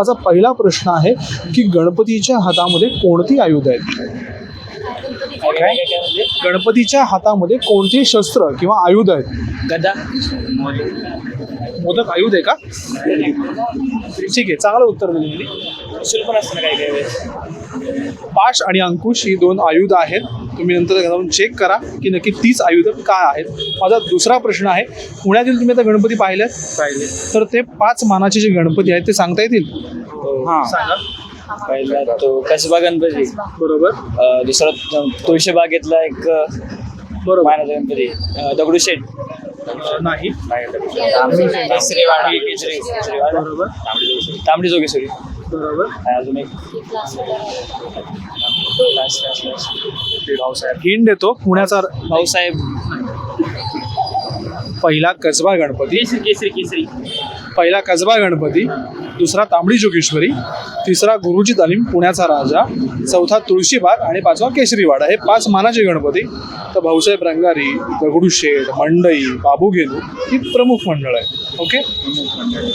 माझा पहिला प्रश्न आहे की गणपतीच्या हातामध्ये कोणती आयुध आहेत? गणपतीच्या हातामध्ये कोणती शस्त्र किंवा आयुध आहेत? गदा. मोदक आयुध आहे का? ठीक आहे चांगलं उत्तर दिलं पाश आणि अंकुश ही दोन आयुध आहेत. तुम्ही नंतर जाऊन चेक करा की नक्की तीच आयुध काय आहेत. माझा दुसरा प्रश्न आहे पुण्यातील तुम्ही आता गणपती पाहिलेत? पाहिले. तर ते पाच मानाचे जे गणपती आहेत ते सांगता येतील? हा सांगा. पहिला तो कसबा गणपती. बरोबर. अं, दुसरा त- तुळशी बागेतला एक बरोबर. मानाचा गणपती. अं, दगडूशेठ अं, नाही. केसरी बरोबर. तांबडी जोगेश्वरी. बरोबर. अजून एक? भाऊसाहेब. हिंड देतो. पुण्याचा भाऊसाहेब. पहिला कसबा गणपती. केसरी केसरी केसरी. पहिला कसबा गणपती. दुसरा तांबडी जोगेश्वरी तिसरा गुरुजी तालीम पुण्याचा राजा चौथा तुळशीबाग आणि पाचवा केशरीवाडा हे पाच मानाचे गणपती. तर भाऊसाहेब रंगारी दगडूशेठ मंडई बाबूगेलू ही प्रमुख मंडळ आहे. ओके?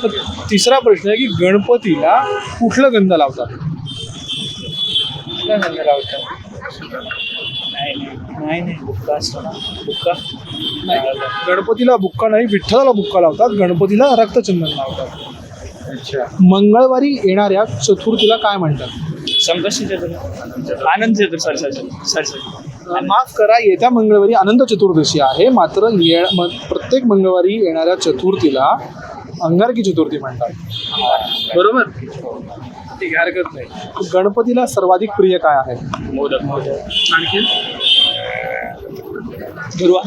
तर तिसरा प्रश्न आहे की गणपतीला कुठलं गंध लावतात? कुठला गंध लावतात? नाही नाही. नाही नाही. बुक्का असतो ना. बुक्का? गणपतीला बुक्का नाही विठ्ठलाला बुक्का लावतात. गणपतीला रक्तचंदन लावतात. मंगळवारी येणाऱ्या चतुर्थीला काय म्हणतात? संकष्टी चतुर्थी. आनंद चतुर्थी सर सर माफ करा येत्या मंगळवारी अनंत चतुर्दशी आहे. मात्र ये प्रत्येक मंगळवारी येणाऱ्या चतुर्थीला अंगारकी चतुर्थी म्हणतात. बरोबर? ठीक आहे हरकत नाही. गणपतीला सर्वाधिक प्रिय काय आहे? मोदक. मोदक आणखी दुर्वा.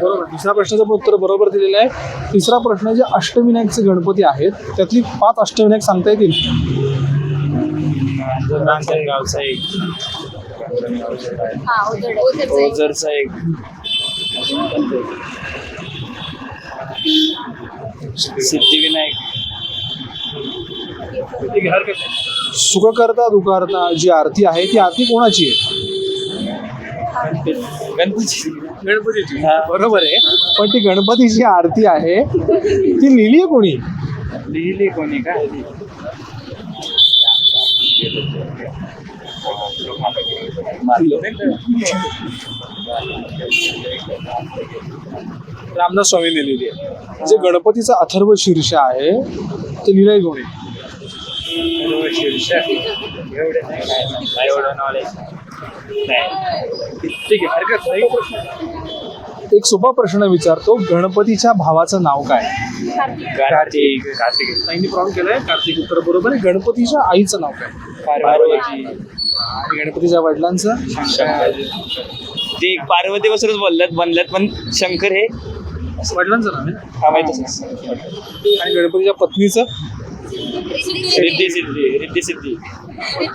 बरोबर. दुसऱ्या प्रश्नाचं पण उत्तर बरोबर दिलेलं आहे. तिसरा प्रश्न जे अष्टविनायकचे गणपती आहेत त्यातली पाच अष्टविनायक सांगता येतील? गावचा एक. हा ओझरचा एक? सिद्धिविनायक. ठीक आहे हरकत नाही सुख करता दुखारता जी आरती आहे ती आरती कोणाची आहे? गणपती गणपतीची. हा. बरोबर आहे. पण ती गणपतीची आरती आहे ती लिहिली आहे कोणी? लिहिली कोणी काय रामदास स्वामी लिहिलेली आहे. जे गणपतीचा अथर्व शीर्ष आहे ते लिहिलंय कोणी? एवढं नॉलेज ठीक आहे हरकत नाही. एक सोपा प्रश्न विचारतो गणपतीच्या भावाचं नाव काय? कार्तिक. कार्तिक. ताईंनी प्रॉब्लेम केलंय कार्तिक उत्तर बरोबर आहे. गणपतीच्या आईचं नाव काय? पार्वती. आणि गणपतीच्या वडिलांचं? शंकर. ते एक पार्वती बसूनच बोलल्यात बनल्यात पण शंकर हे वडिलांचं नाव आहे? हा माहितच आणि गणपतीच्या पत्नीचं? रिद्धी सिद्धी रिद्धी सिद्धी.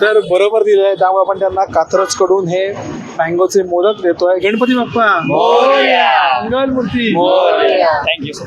तर बरोबर दिलं आहे त्यामुळे आपण त्यांना कात्रजकडून हे मँगोचे मोदक देतोय. गणपती बाप्पा. मोरया. मंगल मूर्ती. Thank you sir